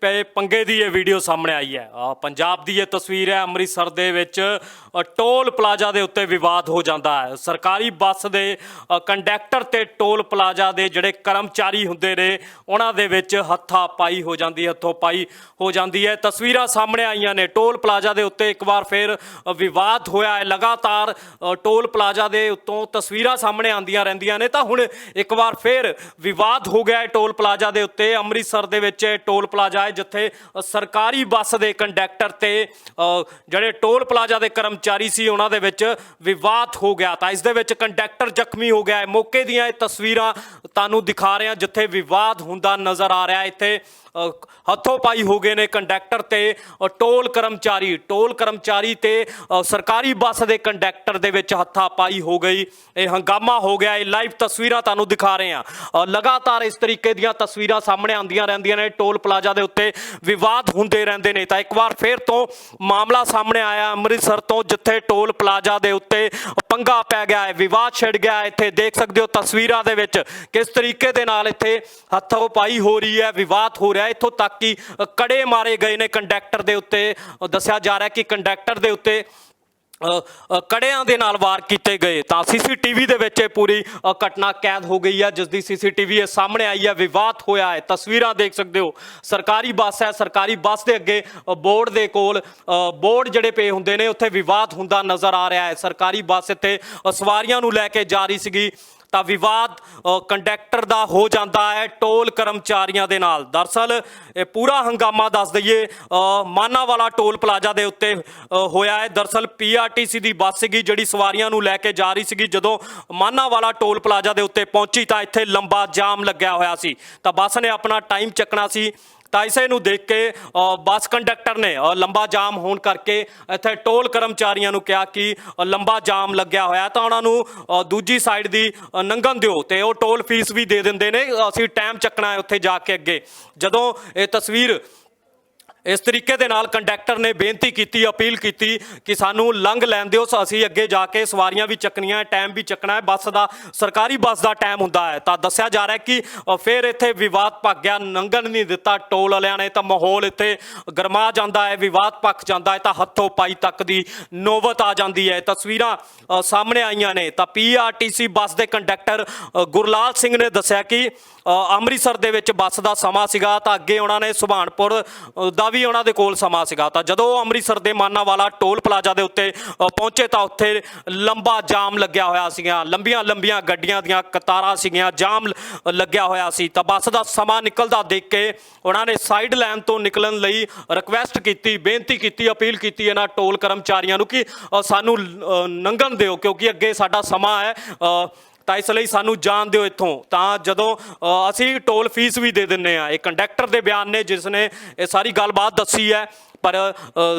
ਪਏ ਪੰਗੇ ਦੀ ਇਹ ਵੀਡੀਓ ਸਾਹਮਣੇ ਆਈ ਹੈ। ਆ ਪੰਜਾਬ ਦੀ ਇਹ ਤਸਵੀਰ ਹੈ, ਅੰਮ੍ਰਿਤਸਰ ਦੇ ਵਿੱਚ ਟੋਲ ਪਲਾਜ਼ਾ ਦੇ ਉੱਤੇ ਵਿਵਾਦ ਹੋ ਜਾਂਦਾ ਹੈ। ਸਰਕਾਰੀ ਬੱਸ ਦੇ ਅ, ਕੰਡਕਟਰ ਤੇ ਟੋਲ ਪਲਾਜ਼ਾ ਦੇ ਜਿਹੜੇ ਕਰਮਚਾਰੀ ਹੁੰਦੇ ਨੇ ਉਹਨਾਂ ਦੇ ਵਿੱਚ ਹੱਥਾ ਪਾਈ ਹੋ ਜਾਂਦੀ ਹੈ ਹੱਥੋਂ ਪਾਈ ਹੋ ਜਾਂਦੀ ਹੈ। ਤਸਵੀਰਾਂ ਸਾਹਮਣੇ ਆਈਆਂ ਨੇ। ਟੋਲ ਪਲਾਜ਼ਾ ਦੇ ਉੱਤੇ ਇੱਕ ਵਾਰ ਫਿਰ ਵਿਵਾਦ ਹੋਇਆ ਹੈ। ਲਗਾਤਾਰ ਟੋਲ ਪਲਾਜ਼ਾ ਦੇ ਉੱਤੋਂ ਤਸਵੀਰਾਂ ਸਾਹਮਣੇ ਆਉਂਦੀਆਂ ਰਹਿੰਦੀਆਂ ਨੇ। ਤਾਂ ਹੁਣ ਇੱਕ ਵਾਰ ਫਿਰ ਵਿਵਾਦ ਹੋ ਗਿਆ ਹੈ ਟੋਲ ਪਲਾਜ਼ਾ ਦੇ ਉੱਤੇ। ਅੰਮ੍ਰਿਤਸਰ ਦੇ ਵਿੱਚ ਟੋਲ ਪਲਾਜ਼ਾ ਹੈ ਜਿੱਥੇ ਸਰਕਾਰੀ ਬੱਸ ਦੇ ਕੰਡਕਟਰ ਤੇ ਜਿਹੜੇ ਟੋਲ ਪਲਾਜ਼ਾ ਦੇ ਕਰਮਚਾਰੀ ਸੀ, ਉਹਨਾਂ ਦੇ ਵਿੱਚ ਵਿਵਾਦ ਹੋ ਗਿਆ ਤਾਂ ਇਸ ਦੇ ਵਿੱਚ ਕੰਡਕਟਰ ਜ਼ਖਮੀ ਹੋ ਗਿਆ ਹੈ। ਮੌਕੇ ਦੀਆਂ ਇਹ ਤਸਵੀਰਾਂ ਤੁਹਾਨੂੰ ਦਿਖਾ ਰਹੇ ਹਾਂ, ਜਿੱਥੇ ਵਿਵਾਦ ਹੁੰਦਾ ਨਜ਼ਰ ਆ ਰਿਹਾ ਇੱਥੇ ਹੱਥੋਂ ਪਾਈ ਹੋ ਗਏ ਨੇ ਕੰਡਕਟਰ ਤੇ ਟੋਲ ਕਰਮਚਾਰੀ ਟੋਲ ਕਰਮਚਾਰੀ ਤੇ ਸਰਕਾਰੀ ਬੱਸ ਦੇ ਕੰਡਕਟਰ ਦੇ ਵਿੱਚ ਹੱਥਾ ਪਾਈ ਹੋ ਗਈ। ਇਹ ਹੰਗਾਮਾ ਹੋ ਗਿਆ, ਇਹ ਲਾਈਵ ਤਸਵੀਰਾਂ ਤੁਹਾਨੂੰ ਦਿਖਾ ਰਹੇ ਹਾਂ। ਲਗਾਤਾਰ ਇਸ ਤਰੀਕੇ ਦੀਆਂ ਤਸਵੀਰਾਂ ਸਾਹਮਣੇ ਆਉਂਦੀਆਂ ਰਹਿੰਦੀਆਂ ਨੇ, ਟੋਲ ਪਲਾਜ਼ਾ ਦੇ ਉੱਤੇ ਵਿਵਾਦ ਹੁੰਦੇ ਰਹਿੰਦੇ ਨੇ। ਤਾਂ ਇੱਕ ਵਾਰ ਫਿਰ ਤੋਂ ਮਾਮਲਾ ਸਾਹਮਣੇ ਆਇਆ, ਅੰਮ੍ਰਿਤਸਰ ਤੋਂ ਜਿੱਥੇ ਟੋਲ ਪਲਾਜ਼ਾ ਦੇ ਉੱਤੇ ਪੰਗਾ ਪੈ ਗਿਆ ਹੈ, ਵਿਵਾਦ ਛਿੜ ਗਿਆ ਹੈ, ਇੱਥੇ ਦੇਖ ਸਕਦੇ ਹੋ ਤਸਵੀਰਾਂ ਦੇ ਵਿੱਚ ਕਿਸ ਤਰੀਕੇ ਦੇ ਨਾਲ ਇੱਥੇ ਹੱਥੋਂ ਪਾਈ ਹੋ ਰਹੀ ਹੈ, ਵਿਵਾਦ ਹੋ ਰਿਹਾ ਇੱਥੋਂ ਤੱਕ ਕਿ ਕੜੇ ਮਾਰੇ ਗਏ ਨੇ ਕੰਡਕਟਰ ਦੇ ਉੱਤੇ। ਦੱਸਿਆ ਜਾ ਰਿਹਾ ਕਿ ਕੰਡਕਟਰ ਦੇ ਉੱਤੇ ਕੜਿਆਂ ਦੇ ਨਾਲ ਵਾਰ ਕੀਤੇ ਗਏ। ਤਾਂ ਸੀਸੀਟੀਵੀ ਦੇ ਵਿੱਚ ਇਹ ਪੂਰੀ ਘਟਨਾ ਕੈਦ ਹੋ ਗਈ ਹੈ, ਜਿਸ ਦੀ ਸੀਸੀਟੀਵੀ ਇਹ ਸਾਹਮਣੇ ਆਈ ਹੈ, ਵਿਵਾਦ ਹੋਇਆ ਹੈ। ਤਸਵੀਰਾਂ ਦੇਖ ਸਕਦੇ ਹੋ। ਸਰਕਾਰੀ ਬੱਸ ਹੈ, ਸਰਕਾਰੀ ਬੱਸ ਦੇ ਅੱਗੇ ਬੋਰਡ ਦੇ ਕੋਲ ਬੋਰਡ ਜਿਹੜੇ ਪਏ ਹੁੰਦੇ ਨੇ, ਉੱਥੇ ਵਿਵਾਦ ਹੁੰਦਾ ਨਜ਼ਰ ਆ ਰਿਹਾ ਹੈ। ਸਰਕਾਰੀ ਬੱਸ ਇੱਥੇ ਸਵਾਰੀਆਂ ਨੂੰ ਲੈ ਕੇ ਜਾ ਰਹੀ ਸੀਗੀ। ਤਾਂ ਵਿਵਾਦ ਅ, ਕੰਡਕਟਰ ਦਾ ਹੋ ਜਾਂਦਾ ਹੈ ਟੋਲ ਕਰਮਚਾਰੀਆਂ ਦੇ ਨਾਲ। ਦਰਸਲ ਇਹ ਪੂਰਾ ਹੰਗਾਮਾ ਦੱਸ ਦਈਏ ਅ, ਮਾਨਾਵਾਲਾ ਟੋਲ ਪਲਾਜ਼ਾ ਦੇ ਉੱਤੇ ਹੋਇਆ ਹੈ। ਦਰਸਲ ਪੀਆਰਟੀਸੀ ਦੀ ਬੱਸ ਸੀਗੀ ਜਿਹੜੀ ਸਵਾਰੀਆਂ ਨੂੰ ਲੈ ਕੇ ਜਾ ਰਹੀ ਸੀਗੀ। ਜਦੋਂ ਮਾਨਾਵਾਲਾ ਟੋਲ ਪਲਾਜ਼ਾ ਦੇ ਉੱਤੇ ਪਹੁੰਚੀ ਤਾਂ ਇੱਥੇ ਲੰਬਾ ਜਾਮ ਲੱਗਿਆ ਹੋਇਆ ਸੀ। ਤਾਂ ਬੱਸ ਨੇ ਆਪਣਾ ਟਾਈਮ ਚੱਕਣਾ ਸੀ। ਤਾਂ ਇਸੇ ਨੂੰ ਦੇਖ ਕੇ ਬੱਸ ਕੰਡਕਟਰ ਨੇ ਲੰਬਾ ਜਾਮ ਹੋਣ ਕਰਕੇ ਇੱਥੇ ਟੋਲ ਕਰਮਚਾਰੀਆਂ ਨੂੰ ਕਿਹਾ ਕਿ ਲੰਬਾ ਜਾਮ ਲੱਗਿਆ ਹੋਇਆ ਤਾਂ ਉਹਨਾਂ ਨੂੰ ਦੂਜੀ ਸਾਈਡ ਦੀ ਅ, ਦਿਓ ਤੇ ਉਹ ਟੋਲ ਫੀਸ ਵੀ ਦੇ ਦਿੰਦੇ ਨੇ। ਅਸੀਂ ਟਾਈਮ ਚੱਕਣਾ ਹੈ ਉੱਥੇ ਜਾ ਕੇ ਅੱਗੇ। ਜਦੋਂ ਇਹ ਤਸਵੀਰ ਇਸ ਤਰੀਕੇ ਦੇ ਨਾਲ ਕੰਡਕਟਰ ਨੇ ਬੇਨਤੀ ਕੀਤੀ, ਅਪੀਲ ਕੀਤੀ ਕਿ ਸਾਨੂੰ ਲੰਘ ਲੈਣ ਦਿਓ ਅਸੀਂ ਅੱਗੇ ਜਾ ਕੇ ਸਵਾਰੀਆਂ ਵੀ ਚੱਕਣੀਆਂ ਟਾਈਮ ਵੀ ਚੱਕਣਾ ਹੈ, ਬੱਸ ਦਾ, ਸਰਕਾਰੀ ਬੱਸ ਦਾ ਟਾਈਮ ਹੁੰਦਾ ਹੈ। ਤਾਂ ਦੱਸਿਆ ਜਾ ਰਿਹਾ ਕਿ ਫਿਰ ਇੱਥੇ ਵਿਵਾਦ ਭੱਗ ਗਿਆ ਲੰਘਣ ਨਹੀਂ ਦਿੱਤਾ, ਟੋਲ ਵਾਲਿਆਂ ਨੇ ਤਾਂ ਮਾਹੌਲ ਇੱਥੇ ਗਰਮਾ ਜਾਂਦਾ ਹੈ, ਵਿਵਾਦ ਪੱਕ ਜਾਂਦਾ ਹੈ, ਤਾਂ ਹੱਥੋਂ ਪਾਈ ਤੱਕ ਦੀ ਨੌਬਤ ਆ ਜਾਂਦੀ ਹੈ। ਤਸਵੀਰਾਂ ਸਾਹਮਣੇ ਆਈਆਂ ਨੇ। ਤਾਂ ਪੀਆਰਟੀਸੀ ਬੱਸ ਦੇ ਕੰਡਕਟਰ ਗੁਰਲਾਲ ਸਿੰਘ ਨੇ ਦੱਸਿਆ ਕਿ ਅੰਮ੍ਰਿਤਸਰ ਦੇ ਵਿੱਚ ਬੱਸ ਦਾ ਸਮਾਂ ਸੀਗਾ, ਤਾਂ ਅੱਗੇ ਉਹਨਾਂ ਨੇ ਸੁਭਾਨਪੁਰ ਦਾ ਵੀ ਉਹਨਾਂ ਦੇ ਕੋਲ ਸਮਾਂ ਸੀਗਾ। ਤਾਂ ਜਦੋਂ ਉਹ ਅੰਮ੍ਰਿਤਸਰ ਦੇ ਮਾਨਾਵਾਲਾ ਟੋਲ ਪਲਾਜ਼ਾ ਦੇ ਉੱਤੇ ਪਹੁੰਚੇ ਤਾਂ ਉੱਥੇ ਲੰਬਾ ਜਾਮ ਲੱਗਿਆ ਹੋਇਆ ਸੀਗਾ। ਲੰਬੀਆਂ ਲੰਬੀਆਂ ਗੱਡੀਆਂ ਦੀਆਂ ਕਤਾਰਾਂ ਸੀਗੀਆਂ ਜਾਮ ਲੱਗਿਆ ਹੋਇਆ ਸੀ। ਤਾਂ ਬੱਸ ਦਾ ਸਮਾਂ ਨਿਕਲਦਾ ਦੇਖ ਕੇ ਉਹਨਾਂ ਨੇ ਸਾਈਡ ਲਾਈਨ ਤੋਂ ਨਿਕਲਣ ਲਈ ਰਿਕਵੈਸਟ ਕੀਤੀ ਬੇਨਤੀ ਕੀਤੀ ਅਪੀਲ ਕੀਤੀ ਇਹਨਾਂ ਟੋਲ ਕਰਮਚਾਰੀਆਂ ਨੂੰ ਕਿ ਸਾਨੂੰ ਅ, ਲੰਘਣ ਦਿਓ ਕਿਉਂਕਿ ਅੱਗੇ ਸਾਡਾ ਸਮਾਂ ਹੈ ਤਾਂ ਇਸ ਲਈ ਸਾਨੂੰ ਜਾਣ ਦਿਓ ਇੱਥੋਂ। ਤਾਂ ਜਦੋਂ ਅਸੀਂ ਟੋਲ ਫੀਸ ਵੀ ਦੇ ਦਿੰਨੇ ਆ। ਇਹ ਕੰਡਕਟਰ ਦੇ ਬਿਆਨ ਨੇ ਜਿਸ ਨੇ ਇਹ ਸਾਰੀ ਗੱਲਬਾਤ ਦੱਸੀ ਹੈ। ਪਰ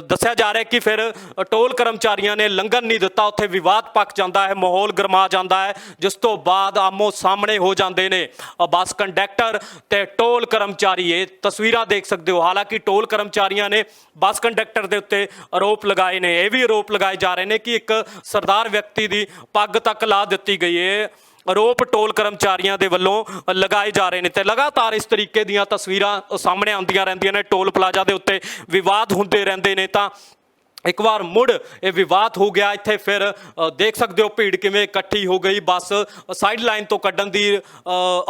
ਦੱਸਿਆ ਜਾ ਰਿਹਾ ਕਿ ਫਿਰ ਟੋਲ ਕਰਮਚਾਰੀਆਂ ਨੇ ਲੰਘਣ ਨਹੀਂ ਦਿੱਤਾ। ਉੱਥੇ ਵਿਵਾਦ ਪੱਕ ਜਾਂਦਾ ਹੈ, ਮਾਹੌਲ ਗਰਮਾ ਜਾਂਦਾ ਹੈ, ਜਿਸ ਤੋਂ ਬਾਅਦ ਆਮੋ ਸਾਹਮਣੇ ਹੋ ਜਾਂਦੇ ਨੇ। ਬੱਸ ਕੰਡਕਟਰ ਤੇ ਟੋਲ ਕਰਮਚਾਰੀ, ਇਹ ਤਸਵੀਰਾਂ ਦੇਖ ਸਕਦੇ ਹੋ। ਹਾਲਾਂਕਿ ਟੋਲ ਕਰਮਚਾਰੀਆਂ ਨੇ ਬੱਸ ਕੰਡਕਟਰ ਦੇ ਉੱਤੇ ਆਰੋਪ ਲਗਾਏ ਨੇ। ਇਹ ਵੀ ਆਰੋਪ ਲਗਾਏ ਜਾ ਰਹੇ ਨੇ ਕਿ ਇੱਕ ਸਰਦਾਰ ਵਿਅਕਤੀ ਦੀ ਪੱਗ ਤੱਕ ਲਾ ਦਿੱਤੀ ਗਈ ਹੈ। ਆਰੋਪ ਟੋਲ ਕਰਮਚਾਰੀਆਂ ਦੇ ਵੱਲੋਂ ਲਗਾਏ ਜਾ ਰਹੇ ਨੇ ਤੇ ਲਗਾਤਾਰ ਇਸ ਤਰੀਕੇ ਦੀਆਂ ਤਸਵੀਰਾਂ ਸਾਹਮਣੇ ਆਉਂਦੀਆਂ ਰਹਿੰਦੀਆਂ ਨੇ। ਟੋਲ ਪਲਾਜ਼ਾ ਦੇ ਉੱਤੇ ਵਿਵਾਦ ਹੁੰਦੇ ਰਹਿੰਦੇ ਨੇ ਤਾਂ ਇੱਕ ਵਾਰ ਮੁੜ ਇਹ ਵਿਵਾਦ ਹੋ ਗਿਆ। ਇੱਥੇ ਫਿਰ ਦੇਖ ਸਕਦੇ ਹੋ ਭੀੜ ਕਿਵੇਂ ਇਕੱਠੀ ਹੋ ਗਈ। ਬੱਸ ਸਾਈਡ ਲਾਈਨ ਤੋਂ ਕੱਢਣ ਦੀ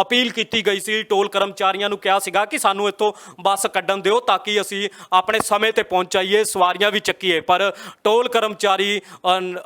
ਅਪੀਲ ਕੀਤੀ ਗਈ ਸੀ। ਟੋਲ ਕਰਮਚਾਰੀਆਂ ਨੂੰ ਕਿਹਾ ਸੀਗਾ ਕਿ ਸਾਨੂੰ ਇੱਥੋਂ ਬੱਸ ਕੱਢਣ ਦਿਓ ਤਾਂ ਕਿ ਅਸੀਂ ਆਪਣੇ ਸਮੇਂ ਤੇ ਪਹੁੰਚਾਈਏ ਸਵਾਰੀਆਂ ਵੀ ਚੱਕੀਏ। ਪਰ ਟੋਲ ਕਰਮਚਾਰੀ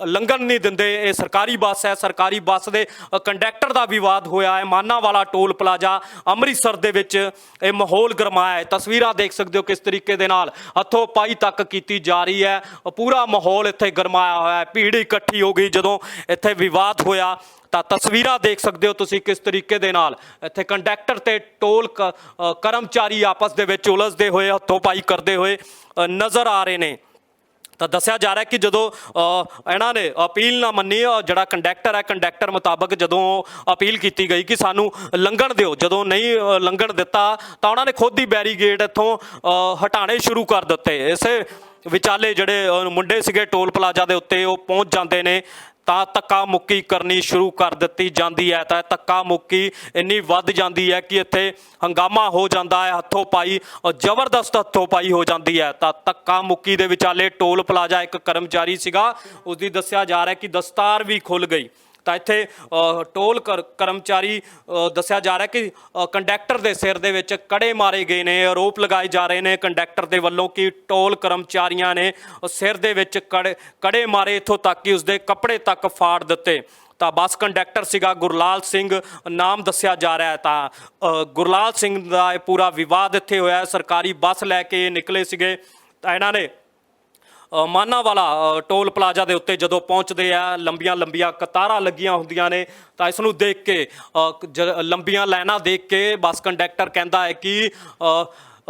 ਲੰਘਣ ਨਹੀਂ ਦਿੰਦੇ। ਇਹ ਸਰਕਾਰੀ ਬੱਸ ਹੈ। ਸਰਕਾਰੀ ਬੱਸ ਦੇ ਅ, ਕੰਡਕਟਰ ਦਾ ਵਿਵਾਦ ਹੋਇਆ ਹੈ। ਮਾਨਾਵਾਲਾ ਟੋਲ ਪਲਾਜ਼ਾ ਅੰਮ੍ਰਿਤਸਰ ਦੇ ਵਿੱਚ ਇਹ ਮਾਹੌਲ ਗਰਮਾਇਆ ਹੈ। ਤਸਵੀਰਾਂ ਦੇਖ ਸਕਦੇ ਹੋ ਕਿਸ ਤਰੀਕੇ ਦੇ ਨਾਲ ਹੱਥੋਂ ਪਾਈ ਤੱਕ ਕੀਤੀ ਜਾ ਰਹੀ ਹੈ। ਪੂਰਾ ਮਾਹੌਲ ਇੱਥੇ ਗਰਮਾਇਆ ਹੋਇਆ ਹੈ ਭੀੜ ਇਕੱਠੀ ਹੋ ਗਈ। ਜਦੋਂ ਇੱਥੇ ਵਿਵਾਦ ਹੋਇਆ ਤਾਂ ਤਸਵੀਰਾਂ ਦੇਖ ਸਕਦੇ ਹੋ ਤੁਸੀਂ ਕਿਸ ਤਰੀਕੇ ਦੇ ਨਾਲ। ਇੱਥੇ ਕੰਡਕਟਰ ਤੇ ਟੋਲ ਕ- ਕਰਮਚਾਰੀ ਆਪਸ ਦੇ ਵਿੱਚ ਉਲਝਦੇ ਹੋਏ ਹੱਥੋਂ ਪਾਈ ਕਰਦੇ ਹੋਏ ਨਜ਼ਰ ਆ ਰਹੇ ਨੇ। ਤਾਂ ਦੱਸਿਆ ਜਾ ਰਿਹਾ ਕਿ ਜਦੋਂ ਇਹਨਾਂ ਨੇ ਅਪੀਲ ਨਾ ਮੰਨੀ ਜਿਹੜਾ ਕੰਡਕਟਰ ਹੈ ਕੰਡਕਟਰ ਮੁਤਾਬਕ ਜਦੋਂ ਅਪੀਲ ਕੀਤੀ ਗਈ ਕਿ ਸਾਨੂੰ ਲੰਘਣ ਦਿਓ। ਜਦੋਂ ਨਹੀਂ ਲੰਘਣ ਦਿੱਤਾ ਤਾਂ ਉਹਨਾਂ ਨੇ ਖੁਦ ਹੀ ਬੈਰੀਗੇਡ ਇੱਥੋਂ ਅ, ਹਟਾਣੇ ਸ਼ੁਰੂ ਕਰ ਦਿੱਤੇ। ਇਸੇ ਵਿਚਾਲੇ ਜਿਹੜੇ ਮੁੰਡੇ ਸੀਗੇ ਟੋਲ ਪਲਾਜ਼ਾ ਦੇ ਉੱਤੇ, ਉਹ ਪਹੁੰਚ ਜਾਂਦੇ ਨੇ। ਤਾਂ ਧੱਕਾ ਮੁੱਕੀ ਕਰਨੀ ਸ਼ੁਰੂ ਕਰ ਦਿੱਤੀ ਜਾਂਦੀ ਹੈ। ਤਾਂ ਇਹ ਧੱਕਾ ਮੁੱਕੀ ਇੰਨੀ ਵੱਧ ਜਾਂਦੀ ਹੈ ਕਿ ਇੱਥੇ ਹੰਗਾਮਾ ਹੋ ਜਾਂਦਾ ਹੈ, ਹੱਥੋਂ ਪਾਈ ਔਰ ਜ਼ਬਰਦਸਤ ਹੱਥੋਂ ਪਾਈ ਹੋ ਜਾਂਦੀ ਹੈ। ਤਾਂ ਧੱਕਾ ਮੁੱਕੀ ਦੇ ਵਿਚਾਲੇ ਟੋਲ ਪਲਾਜ਼ਾ ਇੱਕ ਕਰਮਚਾਰੀ ਸੀਗਾ ਉਸ ਦੀ ਦੱਸਿਆ ਜਾ ਰਿਹਾ ਕਿ ਦਸਤਾਰ ਵੀ ਖੁੱਲ ਗਈ। ਤਾਂ ਇੱਥੇ ਟੋਲ ਕਰ- ਕਰਮਚਾਰੀ ਦੱਸਿਆ ਜਾ ਰਿਹਾ ਕਿ ਅ, ਕੰਡਕਟਰ ਦੇ ਸਿਰ ਦੇ ਵਿੱਚ ਕੜੇ ਮਾਰੇ ਗਏ ਨੇ ਆਰੋਪ ਲਗਾਏ ਜਾ ਰਹੇ ਨੇ ਕੰਡਕਟਰ ਦੇ ਵੱਲੋਂ ਕਿ ਟੋਲ ਕਰਮਚਾਰੀਆਂ ਨੇ ਸਿਰ ਦੇ ਵਿੱਚ ਕੜੇ ਕੜੇ ਮਾਰੇ ਇੱਥੋਂ ਤੱਕ ਕਿ ਉਸਦੇ ਕੱਪੜੇ ਤੱਕ ਫਾੜ ਦਿੱਤੇ। ਤਾਂ ਬੱਸ ਕੰਡਕਟਰ ਸੀਗਾ ਗੁਰਲਾਲ ਸਿੰਘ ਨਾਮ ਦੱਸਿਆ ਜਾ ਰਿਹਾ ਤਾਂ ਗੁਰਲਾਲ ਸਿੰਘ ਦਾ ਇਹ ਪੂਰਾ ਵਿਵਾਦ ਇੱਥੇ ਹੋਇਆ ਸਰਕਾਰੀ ਬੱਸ ਲੈ ਕੇ ਨਿਕਲੇ ਸੀਗੇ ਤਾਂ ਇਹਨਾਂ ਨੇ ਮਾਨਾਵਾਲਾ ਟੋਲ ਪਲਾਜ਼ਾ ਦੇ ਉੱਤੇ ਜਦੋਂ ਪਹੁੰਚਦੇ ਆ, ਲੰਬੀਆਂ ਲੰਬੀਆਂ ਕਤਾਰਾਂ ਲੱਗੀਆਂ ਹੁੰਦੀਆਂ ਨੇ, ਤਾਂ ਇਸ ਨੂੰ ਦੇਖ ਕੇ ਜ- ਲੰਬੀਆਂ ਲਾਈਨਾਂ ਦੇਖ ਕੇ ਬੱਸ ਕੰਡਕਟਰ ਕਹਿੰਦਾ ਹੈ ਕਿ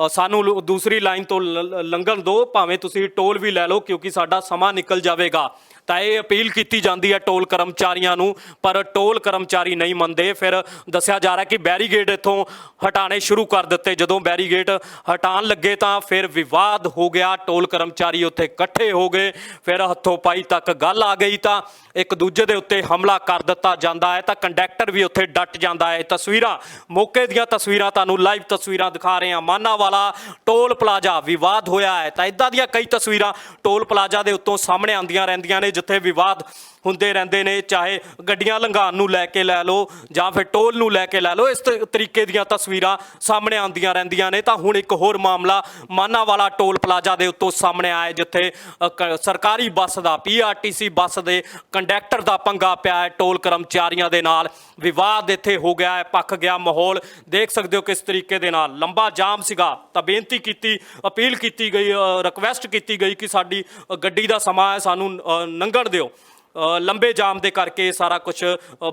ਸਾਨੂੰ ਲੋ- ਦੂਸਰੀ ਲਾਈਨ ਤੋਂ ਲ- ਲ- ਲੰਘਣ ਦਿਓ, ਭਾਵੇਂ ਤੁਸੀਂ ਟੋਲ ਵੀ ਲੈ ਲਓ, ਕਿਉਂਕਿ ਸਾਡਾ ਸਮਾਂ ਨਿਕਲ ਜਾਵੇਗਾ। ਤਾਂ ਇਹ ਅਪੀਲ ਕੀਤੀ ਜਾਂਦੀ ਹੈ ਟੋਲ ਕਰਮਚਾਰੀਆਂ ਨੂੰ, ਪਰ ਟੋਲ ਕਰਮਚਾਰੀ ਨਹੀਂ ਮੰਨਦੇ। ਫਿਰ ਦੱਸਿਆ ਜਾ ਰਿਹਾ ਕਿ ਬੈਰੀਗੇਡ ਇੱਥੋਂ ਹਟਾਣੇ ਸ਼ੁਰੂ ਕਰ ਦਿੱਤੇ। ਜਦੋਂ ਬੈਰੀਗੇਡ ਹਟਾਉਣ ਲੱਗੇ ਤਾਂ ਫਿਰ ਵਿਵਾਦ ਹੋ ਗਿਆ। ਟੋਲ ਕਰਮਚਾਰੀ ਉੱਥੇ ਇਕੱਠੇ ਹੋ ਗਏ। ਫਿਰ ਹੱਥੋਂ ਪਾਈ ਤੱਕ ਗੱਲ ਆ ਗਈ ਤਾਂ ਇੱਕ ਦੂਜੇ ਦੇ ਉੱਤੇ ਹਮਲਾ ਕਰ ਦਿੱਤਾ ਜਾਂਦਾ ਹੈ। ਤਾਂ ਕੰਡਕਟਰ ਵੀ ਉੱਥੇ ਡਟ ਜਾਂਦਾ ਹੈ। ਤਸਵੀਰਾਂ, ਮੌਕੇ ਦੀਆਂ ਤਸਵੀਰਾਂ ਤੁਹਾਨੂੰ ਲਾਈਵ ਤਸਵੀਰਾਂ ਦਿਖਾ ਰਹੇ ਹਾਂ। ਮਾਨਾਵਾਲਾ ਟੋਲ ਪਲਾਜ਼ਾ ਵਿਵਾਦ ਹੋਇਆ ਹੈ। ਤਾਂ ਇਦਾਂ ਦੀਆਂ ਕਈ ਤਸਵੀਰਾਂ ਟੋਲ ਪਲਾਜ਼ਾ ਦੇ ਉੱਤੋਂ ਸਾਹਮਣੇ ਆਉਂਦੀਆਂ ਰਹਿੰਦੀਆਂ ਨੇ ਜਿੱਥੇ ਵਿਵਾਦ ਹੁੰਦੇ ਰਹਿੰਦੇ ਨੇ, ਚਾਹੇ ਗੱਡੀਆਂ ਲੰਘਾਉਣ ਨੂੰ ਲੈ ਕੇ ਲੈ ਲਓ ਜਾਂ ਫਿਰ ਟੋਲ ਨੂੰ ਲੈ ਕੇ ਲੈ ਲਓ, ਇਸ ਤਰੀਕੇ ਦੀਆਂ ਤਸਵੀਰਾਂ ਸਾਹਮਣੇ ਆਉਂਦੀਆਂ ਰਹਿੰਦੀਆਂ ਨੇ। ਤਾਂ ਹੁਣ ਇੱਕ ਹੋਰ ਮਾਮਲਾ ਮਾਨਾਵਾਲਾ ਟੋਲ ਪਲਾਜ਼ਾ ਦੇ ਉੱਤੋਂ ਸਾਹਮਣੇ ਆਇਆ, ਜਿੱਥੇ ਕ- ਸਰਕਾਰੀ ਬੱਸ ਦਾ ਪੀਆਰਟੀਸੀ ਬੱਸ ਦੇ ਕੰਡਕਟਰ ਦਾ ਪੰਗਾ ਪਿਆ ਹੈ। ਟੋਲ ਕਰਮਚਾਰੀਆਂ ਦੇ ਨਾਲ ਵਿਵਾਦ ਇੱਥੇ ਹੋ ਗਿਆ ਹੈ ਪੱਕ ਗਿਆ ਮਾਹੌਲ। ਦੇਖ ਸਕਦੇ ਹੋ ਕਿਸ ਤਰੀਕੇ ਦੇ ਨਾਲ। ਲੰਬਾ ਜਾਮ ਸੀਗਾ, ਤਾਂ ਬੇਨਤੀ ਕੀਤੀ, ਅਪੀਲ ਕੀਤੀ ਗਈ ਰਿਕਵੈਸਟ ਕੀਤੀ ਗਈ ਕਿ ਸਾਡੀ ਗੱਡੀ ਦਾ ਸਮਾਂ ਹੈ, ਸਾਨੂੰ ਲੰਘਣ ਦਿਓ। ਲੰਬੇ ਜਾਮ ਦੇ ਕਰਕੇ ਸਾਰਾ ਕੁਝ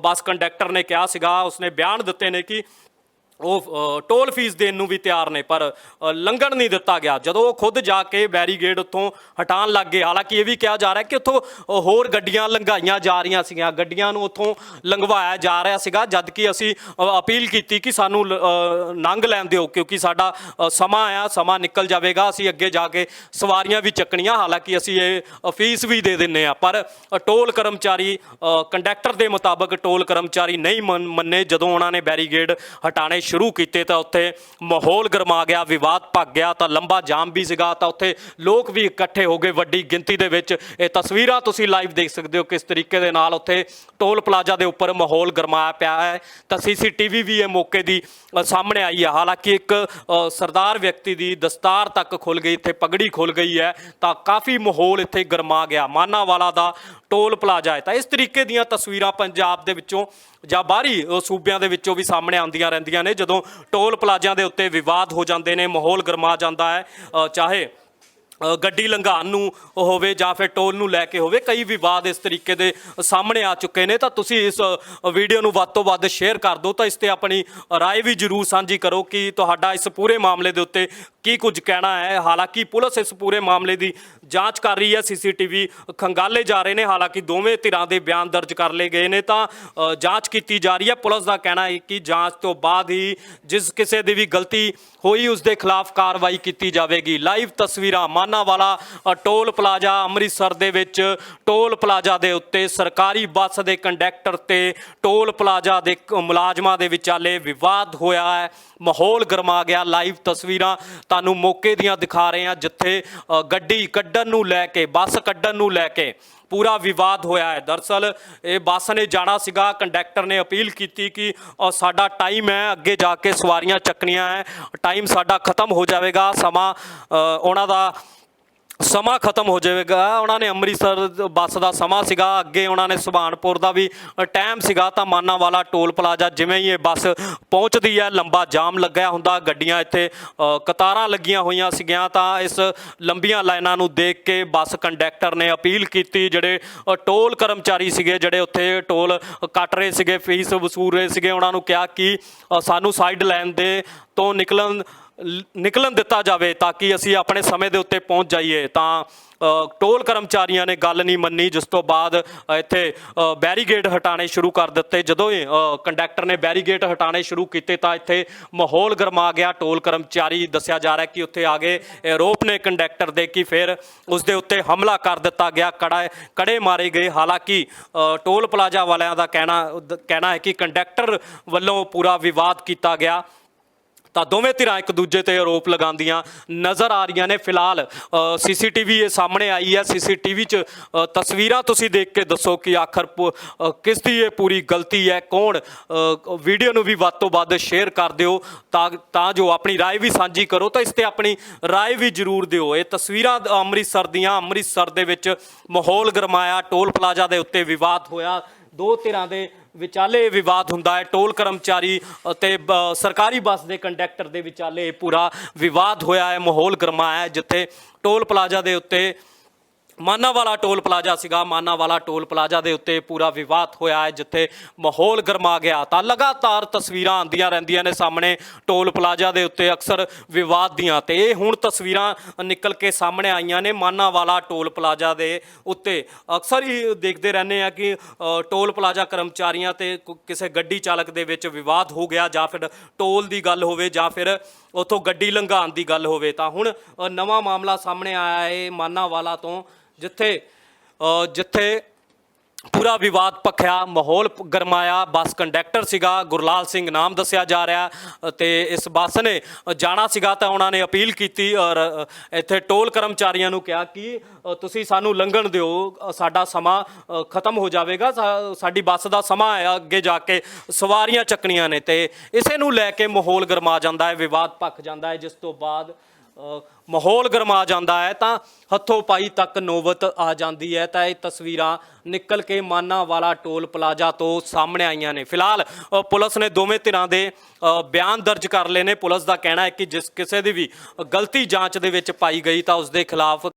ਬੱਸ ਕੰਡਕਟਰ ਨੇ ਕਿਹਾ ਸੀਗਾ, ਉਸਨੇ ਬਿਆਨ ਦਿੱਤੇ ਨੇ ਕਿ ਉਹ ਟੋਲ ਫੀਸ ਦੇਣ ਨੂੰ ਵੀ ਤਿਆਰ ਨੇ ਪਰ ਲੰਘਣ ਨਹੀਂ ਦਿੱਤਾ ਗਿਆ। ਜਦੋਂ ਉਹ ਖੁਦ ਜਾ ਕੇ ਬੈਰੀਗੇਡ ਉੱਥੋਂ ਹਟਾਉਣ ਲੱਗ ਗਏ ਹਾਲਾਂਕਿ ਇਹ ਵੀ ਕਿਹਾ ਜਾ ਰਿਹਾ ਕਿ ਉੱਥੋਂ ਹੋਰ ਗੱਡੀਆਂ ਲੰਘਾਈਆਂ ਜਾ ਰਹੀਆਂ ਸੀਗੀਆਂ। ਗੱਡੀਆਂ ਨੂੰ ਉੱਥੋਂ ਲੰਘਵਾਇਆ ਜਾ ਰਿਹਾ ਸੀਗਾ ਜਦ ਕਿ ਅਸੀਂ ਅਪੀਲ ਕੀਤੀ ਕਿ ਸਾਨੂੰ ਲ- ਅ, ਲੈਣ ਦਿਓ ਕਿਉਂਕਿ ਸਾਡਾ ਸਮਾਂ ਆ ਸਮਾਂ ਨਿਕਲ ਜਾਵੇਗਾ ਅਸੀਂ ਅੱਗੇ ਜਾ ਕੇ ਸਵਾਰੀਆਂ ਵੀ ਚੱਕਣੀਆਂ ਹਾਲਾਂਕਿ ਅਸੀਂ ਇਹ ਫੀਸ ਵੀ ਦੇ ਦਿੰਨੇ ਆ ਪਰ ਟੋਲ ਕਰਮਚਾਰੀ ਅ, ਕੰਡਕਟਰ ਦੇ ਮੁਤਾਬਕ ਟੋਲ ਕਰਮਚਾਰੀ ਨਹੀਂ ਮੰਨ- ਮੰਨੇ ਜਦੋਂ ਉਹਨਾਂ ਨੇ ਬੈਰੀਗੇਡ ਹਟਾਣੇ ਸ਼ੁਰੂ ਕੀਤੇ ਤਾਂ ਉੱਥੇ ਮਾਹੌਲ ਗਰਮਾ ਗਿਆ, ਵਿਵਾਦ ਭੱਗ ਗਿਆ, ਤਾਂ ਲੰਬਾ ਜਾਮ ਵੀ ਸੀਗਾ, ਤਾਂ ਉੱਥੇ ਲੋਕ ਵੀ ਇਕੱਠੇ ਹੋ ਗਏ ਵੱਡੀ ਗਿਣਤੀ ਦੇ ਵਿੱਚ। ਇਹ ਤਸਵੀਰਾਂ ਤੁਸੀਂ ਲਾਈਵ ਦੇਖ ਸਕਦੇ ਹੋ ਕਿਸ ਤਰੀਕੇ ਦੇ ਨਾਲ ਉੱਥੇ ਟੋਲ ਪਲਾਜ਼ਾ ਦੇ ਉੱਪਰ ਮਾਹੌਲ ਗਰਮਾਇਆ ਪਿਆ ਹੈ। ਤਾਂ ਸੀਸੀਟੀਵੀ ਵੀ ਇਹ ਮੌਕੇ ਦੀ ਸਾਹਮਣੇ ਆਈ ਹੈ। ਹਾਲਾਂਕਿ ਇੱਕ ਸਰਦਾਰ ਵਿਅਕਤੀ ਦੀ ਦਸਤਾਰ ਤੱਕ ਖੁੱਲ ਗਈ, ਇੱਥੇ ਪਗੜੀ ਖੁੱਲ ਗਈ ਹੈ, ਤਾਂ ਕਾਫੀ ਮਾਹੌਲ ਇੱਥੇ ਗਰਮਾ ਗਿਆ। ਮਾਨਾਵਾਲਾ ਦਾ ਟੋਲ ਪਲਾਜ਼ਾ ਹੈ ਤਾਂ ਇਸ ਤਰੀਕੇ ਦੀਆਂ ਤਸਵੀਰਾਂ ਪੰਜਾਬ ਦੇ ਵਿੱਚੋਂ ਜਾਂ ਬਾਹਰੀ ਸੂਬਿਆਂ ਦੇ ਵਿੱਚੋਂ ਵੀ ਸਾਹਮਣੇ ਆਉਂਦੀਆਂ ਰਹਿੰਦੀਆਂ ਨੇ, ਜਦੋਂ ਟੋਲ ਪਲਾਜ਼ਿਆਂ ਦੇ ਉੱਤੇ ਵਿਵਾਦ ਹੋ ਜਾਂਦੇ ਨੇ, ਮਾਹੌਲ ਗਰਮਾ ਜਾਂਦਾ ਹੈ ਚਾਹੇ ਗੱਡੀ ਲੰਘਾਉਣ ਨੂੰ ਹੋਵੇ ਜਾਂ ਫਿਰ ਟੋਲ ਨੂੰ ਲੈ ਕੇ ਹੋਵੇ, ਕਈ ਵਿਵਾਦ ਇਸ ਤਰੀਕੇ ਦੇ ਸਾਹਮਣੇ ਆ ਚੁੱਕੇ ਨੇ, ਤਾਂ ਤੁਸੀਂ ਇਸ ਵੀਡੀਓ ਨੂੰ ਵੱਧ ਤੋਂ ਵੱਧ ਸ਼ੇਅਰ ਕਰ ਦਿਓ, ਤਾਂ ਇਸ ਤੇ ਆਪਣੀ ਰਾਏ ਵੀ ਜਰੂਰ ਸਾਂਝੀ ਕਰੋ ਕਿ ਤੁਹਾਡਾ ਇਸ ਪੂਰੇ ਮਾਮਲੇ ਦੇ ਉੱਤੇ ਕੀ ਕੁਝ ਕਹਿਣਾ ਹੈ? ਹਾਲਾਂਕਿ ਪੁਲਿਸ ਇਸ ਪੂਰੇ ਮਾਮਲੇ ਦੀ ਜਾਂਚ ਕਰ ਰਹੀ ਹੈ। ਸੀਸੀਟੀਵੀ ਖੰਗਾਲੇ ਜਾ ਰਹੇ ਨੇ। ਹਾਲਾਂਕਿ ਦੋਵੇਂ ਧਿਰਾਂ ਦੇ ਬਿਆਨ ਦਰਜ ਕਰ ਲਏ ਗਏ ਨੇ ਤਾਂ ਜਾਂਚ ਕੀਤੀ ਜਾ ਰਹੀ ਹੈ। ਪੁਲਿਸ ਦਾ ਕਹਿਣਾ ਹੈ ਕਿ ਜਾਂਚ ਤੋਂ ਬਾਅਦ ਹੀ ਜਿਸ ਕਿਸੇ ਦੀ ਵੀ ਗਲਤੀ ਹੋਈ, ਉਸ ਦੇ ਖਿਲਾਫ ਕਾਰਵਾਈ ਕੀਤੀ ਜਾਵੇਗੀ। ਲਾਈਵ ਤਸਵੀਰਾਂ ਮਾਨਾਵਾਲਾ ਟੋਲ ਪਲਾਜ਼ਾ ਅੰਮ੍ਰਿਤਸਰ ਦੇ ਵਿੱਚ। ਟੋਲ ਪਲਾਜ਼ਾ ਦੇ ਉੱਤੇ ਸਰਕਾਰੀ ਬੱਸ ਦੇ ਕੰਡਕਟਰ ਤੇ ਟੋਲ ਪਲਾਜ਼ਾ ਦੇ ਕ- ਮੁਲਾਜ਼ਮਾਂ ਦੇ ਵਿਚਾਲੇ ਵਿਵਾਦ ਹੋਇਆ ਹੈ। ਮਾਹੌਲ ਗਰਮਾ ਗਿਆ। ਲਾਈਵ ਤਸਵੀਰਾਂ ਤੁਹਾਨੂੰ ਮੌਕੇ ਦੀਆਂ ਦਿਖਾ ਰਹੇ ਹਾਂ ਜਿੱਥੇ ਗੱਡੀ ਕੱਢਣ ਨੂੰ ਲੈ ਕੇ, ਬੱਸ ਕੱਢਣ ਨੂੰ ਲੈ ਕੇ ਪੂਰਾ ਵਿਵਾਦ ਹੋਇਆ ਹੈ। ਦਰਸਲ ਇਹ ਬੱਸ ਨੇ ਜਾਣਾ ਸੀਗਾ, ਕੰਡਕਟਰ ਨੇ ਅਪੀਲ ਕੀਤੀ ਕਿ ਸਾਡਾ ਟਾਈਮ ਹੈ, ਅੱਗੇ ਜਾ ਕੇ ਸਵਾਰੀਆਂ ਚੱਕਣੀਆਂ ਹੈ, ਟਾਈਮ ਸਾਡਾ ਖਤਮ ਹੋ ਜਾਵੇਗਾ, ਸਮਾਂ ਉਹਨਾਂ ਦਾ ਸਮਾਂ ਖਤਮ ਹੋ ਜਾਵੇਗਾ। ਉਹਨਾਂ ਨੇ ਅੰਮ੍ਰਿਤਸਰ ਬੱਸ ਦਾ ਸਮਾਂ ਸੀਗਾ। ਅੱਗੇ ਉਹਨਾਂ ਨੇ ਸੁਭਾਨਪੁਰ ਦਾ ਵੀ ਟਾਈਮ ਸੀਗਾ ਤਾਂ ਮਾਨਾਵਾਲਾ ਟੋਲ ਪਲਾਜ਼ਾ ਜਿਵੇਂ ਹੀ ਇਹ ਬੱਸ ਪਹੁੰਚਦੀ ਹੈ, ਲੰਬਾ ਜਾਮ ਲੱਗਿਆ ਹੁੰਦਾ। ਗੱਡੀਆਂ ਇੱਥੇ ਕਤਾਰਾਂ ਲੱਗੀਆਂ ਹੋਈਆਂ ਸੀਗੀਆਂ ਤਾਂ ਇਸ ਲੰਬੀਆਂ ਲਾਈਨਾਂ ਨੂੰ ਦੇਖ ਕੇ ਬੱਸ ਕੰਡਕਟਰ ਨੇ ਅਪੀਲ ਕੀਤੀ। ਜਿਹੜੇ ਟੋਲ ਕਰਮਚਾਰੀ ਸੀਗੇ, ਜਿਹੜੇ ਉੱਥੇ ਟੋਲ ਕੱਟ ਰਹੇ ਸੀਗੇ, ਫੀਸ ਵਸੂਲ ਰਹੇ ਸੀਗੇ, ਉਹਨਾਂ ਨੂੰ ਕਿਹਾ ਕਿ ਸਾਨੂੰ ਸਾਈਡ ਲਾਈਨ ਦੇ ਤੋਂ ਨਿਕਲਣ ਨਿਕਲਣ ਦਿੱਤਾ ਜਾਵੇ ਤਾਂ ਕਿ ਅਸੀਂ ਆਪਣੇ ਸਮੇਂ ਦੇ ਉੱਤੇ ਪਹੁੰਚ ਜਾਈਏ। ਤਾਂ ਟੋਲ ਕਰਮਚਾਰੀਆਂ ਨੇ ਗੱਲ ਨਹੀਂ ਮੰਨੀ ਜਿਸ ਤੋਂ ਬਾਅਦ ਇੱਥੇ ਅ, ਬੈਰੀਗੇਡ ਹਟਾਣੇ ਸ਼ੁਰੂ ਕਰ ਦਿੱਤੇ। ਜਦੋਂ ਹੀ ਅ, ਕੰਡਕਟਰ ਨੇ ਬੈਰੀਗੇਡ ਹਟਾਣੇ ਸ਼ੁਰੂ ਕੀਤੇ ਤਾਂ ਇੱਥੇ ਮਾਹੌਲ ਗਰਮਾ ਗਿਆ। ਟੋਲ ਕਰਮਚਾਰੀ ਦੱਸਿਆ ਜਾ ਰਿਹਾ ਕਿ ਉੱਥੇ ਆ ਗਏ। ਆਰੋਪ ਨੇ ਕੰਡਕਟਰ ਦੇ ਕਿ ਫਿਰ ਉਸ ਦੇ ਉੱਤੇ ਹਮਲਾ ਕਰ ਦਿੱਤਾ ਗਿਆ। ਕੜਾ ਕੜੇ ਮਾਰੇ ਗਏ। ਹਾਲਾਂਕਿ ਟੋਲ ਪਲਾਜ਼ਾ ਵਾਲਿਆਂ ਦਾ ਕਹਿਣਾ ਕਹਿਣਾ ਹੈ ਕਿ ਕੰਡਕਟਰ ਵੱਲੋਂ ਪੂਰਾ ਵਿਵਾਦ ਕੀਤਾ ਗਿਆ। ਤਾਂ ਦੋਵੇਂ ਧਿਰਾਂ ਇੱਕ ਦੂਜੇ ਤੇ ਆਰੋਪ ਲਗਾਉਂਦੀਆਂ ਨਜ਼ਰ ਆ ਰਹੀਆਂ ਨੇ ਫਿਲਹਾਲ ਸੀਸੀਟੀਵੀ ਇਹ ਸਾਹਮਣੇ ਆਈ ਹੈ ਸੀਸੀਟੀਵੀ 'ਚ ਅ, ਤਸਵੀਰਾਂ ਤੁਸੀਂ ਦੇਖ ਕੇ ਦੱਸੋ ਕਿ ਆਖਰ ਪੁ- ਅ, ਕਿਸ ਦੀ ਇਹ ਪੂਰੀ ਗਲਤੀ ਹੈ ਕੌਣ ਅ, ਵੀਡੀਓ ਨੂੰ ਵੀ ਵੱਧ ਤੋਂ ਵੱਧ ਸ਼ੇਅਰ ਕਰ ਦਿਓ ਤਾਂ ਤਾਂ ਜੋ ਆਪਣੀ رائے ਵੀ ਸਾਂਝੀ ਕਰੋ ਤਾਂ ਇਸ ਤੇ ਆਪਣੀ رائے ਵੀ ਜ਼ਰੂਰ ਦਿਓ ਇਹ ਤਸਵੀਰਾਂ ਅੰਮ੍ਰਿਤਸਰ ਦੀਆਂ ਅੰਮ੍ਰਿਤਸਰ ਦੇ ਵਿੱਚ ਮਾਹੌਲ ਗਰਮਾਇਆ ਟੋਲ ਪਲਾਜ਼ਾ ਦੇ ਉੱਤੇ ਵਿਵਾਦ ਹੋਇਆ ਦੋ ਧਿਰਾਂ ਦੇ ਵਿਚਾਲੇ ਵਿਵਾਦ ਹੁੰਦਾ ਹੈ। ਟੋਲ ਕਰਮਚਾਰੀ ਅਤੇ ਬ- ਸਰਕਾਰੀ ਬੱਸ ਦੇ ਕੰਡਕਟਰ ਦੇ ਵਿਚਾਲੇ ਇਹ ਪੂਰਾ ਵਿਵਾਦ ਹੋਇਆ ਹੈ, ਮਾਹੌਲ ਗਰਮਾਇਆ ਹੈ, ਜਿੱਥੇ ਟੋਲ ਪਲਾਜ਼ਾ ਦੇ ਉੱਤੇ ਮਾਨਾਵਾਲਾ ਟੋਲ ਪਲਾਜ਼ਾ ਸੀਗਾ। ਮਾਨਾਵਾਲਾ ਟੋਲ ਪਲਾਜ਼ਾ ਦੇ ਉੱਤੇ ਪੂਰਾ ਵਿਵਾਦ ਹੋਇਆ ਹੈ, ਜਿੱਥੇ ਮਾਹੌਲ ਗਰਮਾ ਗਿਆ। ਤਾਂ ਲਗਾਤਾਰ ਤਸਵੀਰਾਂ ਆਉਂਦੀਆਂ ਰਹਿੰਦੀਆਂ ਨੇ ਸਾਹਮਣੇ। ਟੋਲ ਪਲਾਜ਼ਾ ਦੇ ਉੱਤੇ ਅਕਸਰ ਵਿਵਾਦ ਦੀਆਂ। ਤੇ ਇਹ ਹੁਣ ਤਸਵੀਰਾਂ ਨਿਕਲ ਕੇ ਸਾਹਮਣੇ ਆਈਆਂ ਨੇ ਮਾਨਾਵਾਲਾ ਟੋਲ ਪਲਾਜ਼ਾ ਦੇ ਉੱਤੇ। ਅਕਸਰ ਹੀ ਦੇਖਦੇ ਰਹਿੰਦੇ ਆ ਕਿ ਟੋਲ ਪਲਾਜ਼ਾ ਕਰਮਚਾਰੀਆਂ ਤੇ ਕੁ- ਕਿਸੇ ਗੱਡੀ ਚਾਲਕ ਦੇ ਵਿੱਚ ਵਿਵਾਦ ਹੋ ਗਿਆ, ਜਾਂ ਫਿਰ ਟੋਲ ਦੀ ਗੱਲ ਹੋਵੇ, ਜਾਂ ਫਿਰ ਉਥੋਂ ਗੱਡੀ ਲੰਘਾਉਣ ਦੀ ਗੱਲ ਹੋਵੇ। ਤਾਂ ਹੁਣ ਨਵਾਂ ਮਾਮਲਾ ਸਾਹਮਣੇ ਆਇਆ ਹੈ। ਮਾਨਾਵਾਲਾ ਤੋਂ ਜਿੱਥੇ ਜਿੱਥੇ ਪੂਰਾ ਵਿਵਾਦ ਪਖਿਆ ਮਾਹੌਲ ਗਰਮਾਇਆ, ਬੱਸ ਕੰਡਕਟਰ ਸੀਗਾ, ਗੁਰਲਾਲ ਸਿੰਘ ਨਾਮ ਦੱਸਿਆ ਜਾ ਰਿਹਾ ਅਤੇ ਇਸ ਬੱਸ ਨੇ ਜਾਣਾ ਸੀਗਾ ਤਾਂ ਉਹਨਾਂ ਨੇ ਅਪੀਲ ਕੀਤੀ ਔਰ ਇੱਥੇ ਟੋਲ ਕਰਮਚਾਰੀਆਂ ਨੂੰ ਕਿਹਾ ਕਿ ਤੁਸੀਂ ਸਾਨੂੰ ਲੰਘਣ ਦਿਓ ਸਾਡਾ ਸਮਾਂ ਖਤਮ ਹੋ ਜਾਵੇਗਾ ਸਾਡੀ ਬੱਸ ਦਾ ਸਮਾਂ ਹੈ, ਅੱਗੇ ਜਾ ਕੇ ਸਵਾਰੀਆਂ ਚੱਕਣੀਆਂ ਨੇ, ਤੇ ਇਸੇ ਨੂੰ ਲੈ ਕੇ ਮਾਹੌਲ ਗਰਮਾ ਜਾਂਦਾ ਹੈ, ਵਿਵਾਦ ਭਖ ਜਾਂਦਾ ਹੈ, ਜਿਸ ਤੋਂ ਬਾਅਦ ਮਾਹੌਲ ਗਰਮਾ ਜਾਂਦਾ ਹੈ ਤਾਂ ਹੱਥੋਂ ਪਾਈ ਤੱਕ ਨੌਬਤ ਆ ਜਾਂਦੀ ਹੈ। ਤਾਂ ਇਹ ਤਸਵੀਰਾਂ ਨਿਕਲ ਕੇ ਮਾਨਾ ਵਾਲਾ ਟੋਲ ਪਲਾਜ਼ਾ ਤੋਂ ਸਾਹਮਣੇ ਆਈਆਂ ਨੇ। ਫਿਲਹਾਲ ਪੁਲਿਸ ਨੇ ਦੋਵੇਂ ਧਿਰਾਂ ਦੇ ਬਿਆਨ ਦਰਜ ਕਰ ਲਏ ਨੇ। ਪੁਲਿਸ ਦਾ ਕਹਿਣਾ ਹੈ ਕਿ ਜਿਸ ਕਿਸੇ ਦੀ ਵੀ ਗਲਤੀ ਜਾਂਚ ਦੇ ਵਿੱਚ ਪਾਈ ਗਈ ਤਾਂ ਉਸ ਦੇ ਖਿਲਾਫ